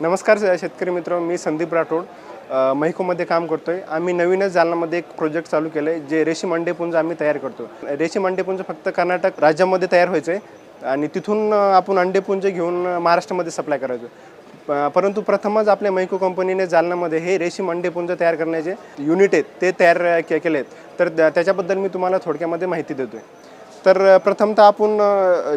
नमस्कार शेतकरी मित्र मी संदीप राठोड महिकोमध्ये काम करतो आहे आम्ही नवीनच जालनामध्ये एक प्रोजेक्ट चालू केलं आहे जे रेशीम अंडेपुंज आम्ही तयार करतो. रेशीम अंडेपुंज फक्त कर्नाटक राज्यामध्ये तयार व्हायचं आहे आणि तिथून आपण अंडेपुंज घेऊन महाराष्ट्रामध्ये सप्लाय करायचो. प- परंतु प्रथमच आपल्या मैको कंपनीने जालनामध्ये हे रेशीम अंडेपुंज तयार करण्याचे युनिट आहेत ते तयार के केले आहेत तर त्याच्याबद्दल मी तुम्हाला थोडक्यामध्ये माहिती देतो आहे तर प्रथमतः आपण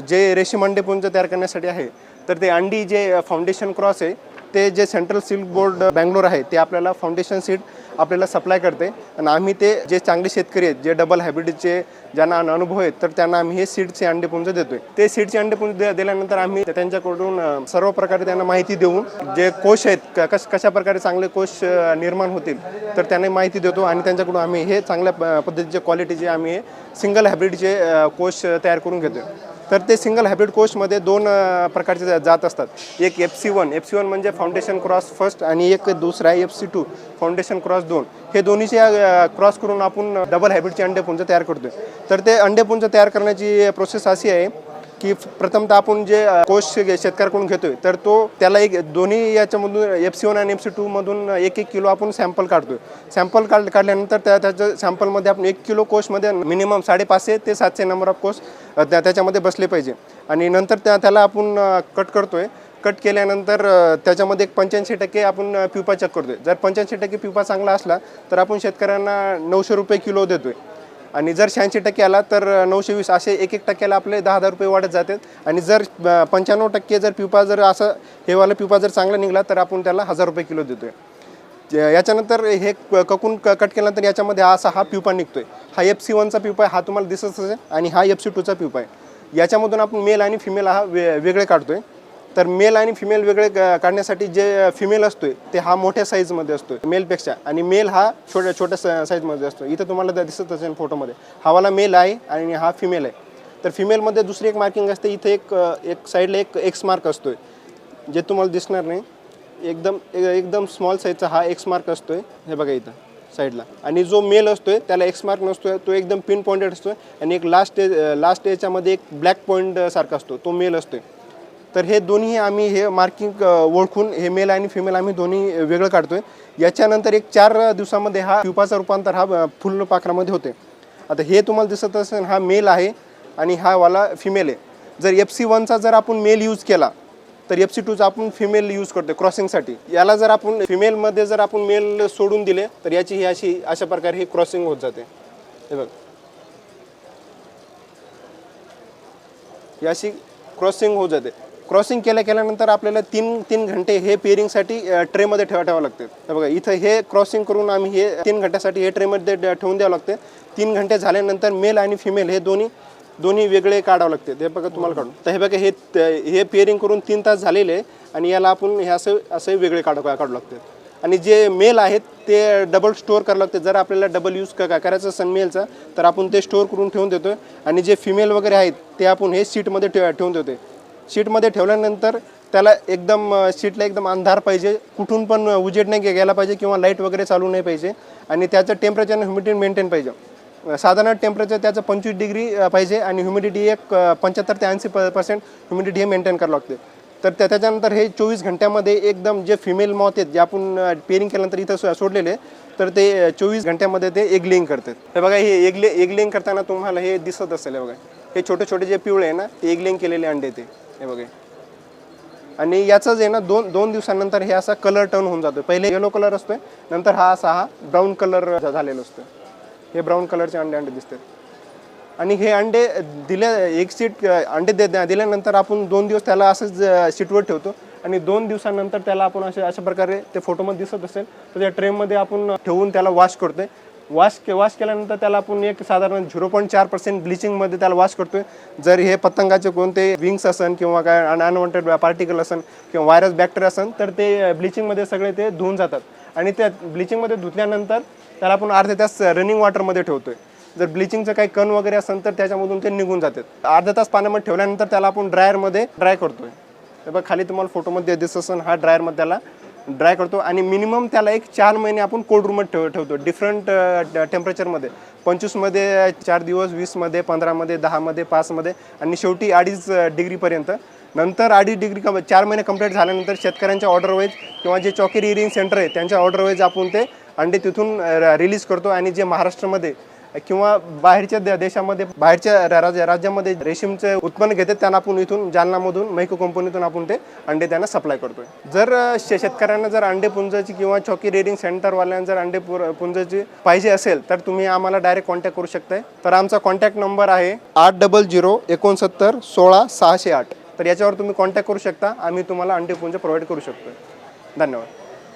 जे रेशीम अंडेपुंज तयार करण्यासाठी आहे तर ते अंडी जे फाउंडेशन क्रॉस आहे ते जे सेंट्रल सिल्क बोर्ड बँगलोर आहे ते आपल्याला फाउंडेशन सीड आपल्याला सप्लाय करते. आणि आम्ही ते जे चांगले शेतकरी आहेत जे डबल हायब्रिडचे ज्यांना अनुभव आहेत तर त्यांना आम्ही हे सीडचे अंडेपुंज देतोय. ते सीडचे अंडेपुंज पुंज दिल्यानंतर आम्ही त्यांच्याकडून सर्व प्रकारे त्यांना माहिती देऊन जे कोश आहेत क- कश कशा प्रकारे चांगले कोश निर्माण होतील तर त्यांना माहिती देतो आणि त्यांच्याकडून आम्ही हे चांगल्या प- पद्धतीचे क्वालिटीचे आम्ही हे सिंगल हायब्रिडचे कोश तयार करून घेतो तर ते सिंगल हायब्रिड कोर्समध्ये दोन प्रकारचे जात असतात. एक F C one F C one म्हणजे फाउंडेशन क्रॉस फर्स्ट आणि एक दुसरा आहे F C two foundation cross दोन. हे दोन्हीचे क्रॉस करून आपण डबल हायब्रिडचे अंडेपुंज तयार करतोय. तर ते अंडेपुंज तयार करण्याची प्रोसेस अशी आहे की प्रथमतः आपण जे अ, शेतकऱ्याकडून घेतोय तर तो त्याला एक दोन्ही याच्यामधून एफ सी वन आणि एफ सी टूमधून एक एक किलो आपण सॅम्पल काढतोय. सॅम्पल काढ काढल्यानंतर त्या त्याच्या सॅम्पलमध्ये आपण एक किलो कोशमध्ये मिनिमम साडेपाचशे ते सातशे नंबर ऑफ कोश त्या त्याच्यामध्ये बसले पाहिजे. आणि नंतर त्या त्याला आपण कट करतोय. कट केल्यानंतर त्याच्यामध्ये एक पंच्याऐंशी टक्के आपण अ, पिवपा चेक करतोय. जर पंच्याऐंशी टक्के पिवपा चांगला असला तर आपण शेतकऱ्यांना नऊशे रुपये किलो देतोय. आणि जर शहाऐंशी टक्के आला तर नऊशे वीस असे एक एक टक्क्याला आपले दहा हजार रुपये वाढत जातात. आणि जर पंच्याण्णव टक्के जर पिपा जर असं हेवाला पिपा जर चांगला निघाला तर आपण त्याला हजार रुपये किलो देतो आहे याच्यानंतर हे क- ककून क कट केल्यानंतर याच्यामध्ये असा हा पिवपा निघतोय. हा एफ सी वनचा पिपा आहे हा तुम्हाला दिसत असेल. आणि हा एफ सी टूचा पिपा आहे. याच्यामधून आपण मेल आणि फिमेल हा वे वेगळे काढतोय. तर मेल आणि फिमेल वेगळे काढण्यासाठी जे फिमेल असतोय ते हा मोठ्या साईजमध्ये असतो मेलपेक्षा. आणि मेल हा छोट्या छोट्या सा- साईजमध्ये असतो. इथं तुम्हाला दिसत असेल फोटोमध्ये हावाला मेल आहे आणि हा फिमेल आहे. तर फिमेलमध्ये दुसरी एक मार्किंग असते. इथे एक एक साईडला एक एक्स मार्क असतोय जे तुम्हाला दिसणार नाही. एकदम एकदम स्मॉल साईजचा हा एक्स मार्क असतोय. हे बघा इथं साईडला आणि जो मेल असतोय त्याला एक्स मार्क नसतोय. तो एकदम पिन पॉइंटेड असतोय. आणि एक लास्ट लास्ट याच्यामध्ये एक ब्लॅक पॉईंट सारखा असतो. तो मेल असतोय. तर हे दोन्ही आम्ही हे मार्किंग ओळखून हे मेल आणि फिमेल आम्ही दोन्ही वेगळं काढतोय. याच्यानंतर एक चार दिवसामध्ये हा पिपाचा रूपांतर हा अ, फुल पाखरामध्ये होते आता हे तुम्हाला दिसत असेल हा मेल आहे आणि हा वाला फिमेल आहे. जर एफ सी वनचा जर आपण मेल यूज केला तर एफ सी टूचा आपण फिमेल यूज करतो क्रॉसिंगसाठी याला जर आपण फिमेलमध्ये जर आपण मेल सोडून दिले तर याची ही अशी अशा प्रकारे ही क्रॉसिंग होत जाते. हे बघ. याशी क्रॉसिंग होत जाते. क्रॉसिंग केल्या केल्यानंतर आपल्याला तीन तीन घंटे हे पेअरिंगसाठी ट्रेमध्ये ठेवा ठेवावं लागते. हे बघा इथं हे क्रॉसिंग करून आम्ही हे तीन घंट्यासाठी हे ट्रेमध्ये ठेवून द्यावं लागते. तीन घंटे झाल्यानंतर मेल आणि फिमेल हे दोन्ही दोन्ही वेगळे काढावं लागते. ते बघा तुम्हाला काढून. तर हे बघा हे हे पेअरिंग करून तीन तास झालेले आहे आणि याला आपण हे असं असं वेगळे काढू काढू लागते. आणि जे मेल आहेत ते डबल स्टोअर करावं लागते. जर आपल्याला डबल यूज क करायचं असेल मेलचा तर आपण ते स्टोअर करून ठेवून देतो आणि जे फिमेल वगैरे आहेत ते आपण हे सीटमध्ये ठेव ठेवून देतो शीटमध्ये ठेवल्यानंतर त्याला एकदम शीटला एकदम अंधार पाहिजे. कुठून पण उजेड नाही गे- गेला पाहिजे किंवा लाइट वगैरे चालू नाही पाहिजे. आणि त्याचं टेम्परेचर आणि ह्युमिडिटी मेंटेन पाहिजे. साधारण टेम्परेचर त्याचं पंचवीस डिग्री पाहिजे आणि ह्युमिडिटी एक पंच्याहत्तर ते ऐंशी प पर्सेंट ह्युमिडिटी हे मेंटेन करावं लागते. तर त्या त्याच्यानंतर हे चोवीस घंट्यामध्ये एकदम जे फिमेल मॉथ आहेत जे आपण पेरिंग केल्यानंतर इथं सो- सोडलेले तर ते चोवीस घंट्यामध्ये ते एगलिंग करतात. हे बघा हे एगले एगलिंग करताना तुम्हाला हे दिसत असेल हे बघा. हे छोटे छोटे जे पिवळे आहे ना ते एगलिंग केलेले अंडे ते. हे बघे. आणि याचंच आहे ना दोन दोन दिवसानंतर हे असा कलर टर्न होऊन जातो पहिले येलो कलर असतोय नंतर हा असा हा ब्राऊन कलर झालेला असतो हे ब्राऊन कलरचे अंडे अंडे दिसतात आणि हे अंडे दिल्या एक सीट अंडे दे दिल्यानंतर आपण दोन दिवस त्याला असंच सीटवर ठेवतो. आणि दोन दिवसानंतर त्याला आपण अशा अशा प्रकारे ते फोटोमध्ये दिसत असेल तर त्या ट्रेमध्ये आपण ठेवून त्याला वॉश करतोय. वॉश के वॉश केल्यानंतर त्याला आपण एक साधारण झिरो पॉईंट चार पर्सेंट ब्लिचिंगमध्ये त्याला वॉश करतोय. जर हे पतंगाचे कोणते विंग्स असन किंवा काय अनवॉन्टेड पार्टिकल असन किंवा व्हायरस बॅक्टेरिया असन तर ते ब्लिचिंगमध्ये सगळे ते धुवून जातात. आणि त्या ब्लिचिंगमध्ये धुतल्यानंतर त्याला आपण अर्ध्या तास रनिंग वॉटरमध्ये ठेवतोय. जर ब्लिचिंगचं काही कण वगैरे असेल तर त्याच्यामधून ते निघून जातात. अर्धा तास पाण्यामध्ये ठेवल्यानंतर त्याला आपण ड्रायरमध्ये ड्राय करतोय. तर बघ खाली तुम्हाला फोटोमध्ये दिसत असेल हा ड्रायरमध्ये त्याला ड्राय करतो आणि मिनिमम त्याला एक चार महिने आपण कोल्ड रूममध्ये ठेव ठेवतो. डिफरंट टेम्परेचरमध्ये पंचवीसमध्ये चार दिवस वीसमध्ये पंधरामध्ये दहामध्ये पाचमध्ये आणि शेवटी अडीच डिग्रीपर्यंत नंतर अडीच डिग्री कम चार महिने कंप्लीट झाल्यानंतर शेतकऱ्यांच्या ऑर्डर वाईज किंवा जे चॉकी रिअरिंग सेंटर आहे त्यांच्या ऑर्डर वाईज आपण ते अंडे तिथून रिलीज करतो आणि जे महाराष्ट्रामध्ये किंवा बाहेरच्या दे- देशामध्ये बाहेरच्या रा- राज्यामध्ये रेशीमचे उत्पन्न घेतात त्यांना आपण इथून जालनामधून मैको कंपनीतून आपण ते अंडे त्यांना सप्लाय करतोय. जर शे- शेतकऱ्यांना जर अंडे पुंजाची किंवा चौकी रेडिंग सेंटरवाल्यांना जर अंडे पुर- पुंजाची पाहिजे असेल तर तुम्ही आम्हाला डायरेक्ट कॉन्टॅक्ट करू शकताय. तर आमचा कॉन्टॅक्ट नंबर आहे आठ डबल झिरो एकोणसत्तर सोळा सहाशे आठ. तर याच्यावर तुम्ही कॉन्टॅक्ट करू शकता आम्ही तुम्हाला अंडे पुंज प्रोव्हाइड करू शकतो धन्यवाद.